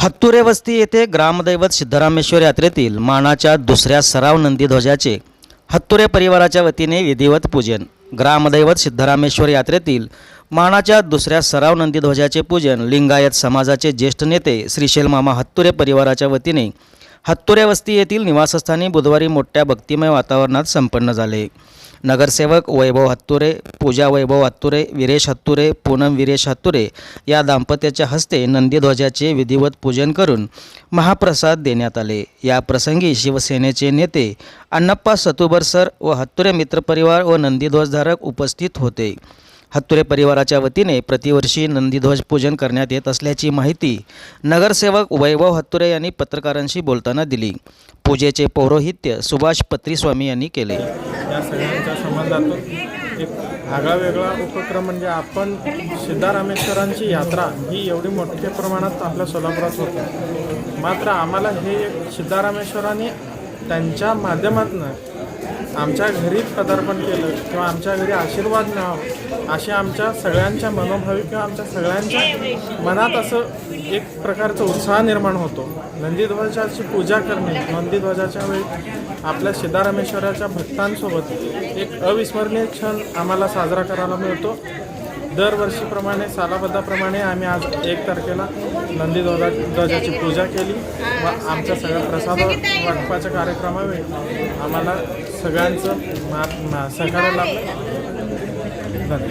हत्तुरे वस्ती येथे ग्रामदैवत सिद्धरामेश्वर यात्रेतील मानाच्या दुसऱ्या सराव नंदीध्वजाचे हत्तुरे परिवाराच्या वतीने विधिवत पूजन. ग्रामदैवत सिद्धरामेश्वर यात्रेतील मानाच्या दुसऱ्या सराव नंदीध्वजाचे पूजन लिंगायत समाजाचे ज्येष्ठ नेते श्रीशैल मामा हत्तुरे परिवाराच्या वतीने हत्तुरे वस्ती येथील निवासस्थानी बुधवारी मोठ्या भक्तिमय वातावरणात संपन्न झाले. नगरसेवक वैभव हत्तुरे पूजा वैभव हत्तुरे विरेश हत्तुरे पूनम विरेश हत्तुरे या दाम्पत्याच्या हस्ते नंदीध्वजाचे विधिवत पूजन करून महाप्रसाद देण्यात आले. या प्रसंगी शिवसेनेचे नेते अण्णप्पा सतुबरसर व हत्तुरे मित्रपरिवार व नंदीध्वजधारक उपस्थित होते. हत्तुरे परिवाराच्या वतीने प्रतिवर्षी नंदीध्वज पूजन करण्यात येत असल्याची माहिती नगरसेवक वैभव हत्तुरे यांनी पत्रकारांशी बोलताना दिली. पूजेचे पौरोहित्य सुभाष पत्रीस्वामी यांनी केले. या सगळ्यांच्या संबंधातून एक आगळावेगळा उपक्रम म्हणजे आपण सिद्धारामेश्वरांची यात्रा ही एवढी मोठ्या प्रमाणात आपल्या सोलापुरात होते. मात्र आम्हाला हे एक सिद्धारामेश्वरांनी त्यांच्या माध्यमातून आमच्या घरी पदार्पण केलं किंवा आमच्या घरी आशीर्वाद मिळावा अशी आमच्या सगळ्यांच्या मनोभावी किंवा आमच्या सगळ्यांच्या मनात असं एक प्रकारचा उत्साह निर्माण होतो. नंदीध्वजाची पूजा करणे नंदीध्वजाच्या वेळी आपल्या सिद्धारामेश्वराच्या भक्तांसोबत एक अविस्मरणीय क्षण आम्हाला साजरा करायला मिळतो. दरवर्षीप्रमाणे सालाबद्धाप्रमाणे आम्ही आज एक तारखेला नंदी ध्वजा ध्वजाची पूजा केली. व आमच्या सगळ्या प्रसाद वाटपाच्या कार्यक्रमावेळी आम्हाला सगळ्यांचं मा- सहकार्य लाभलं. धन्यवाद.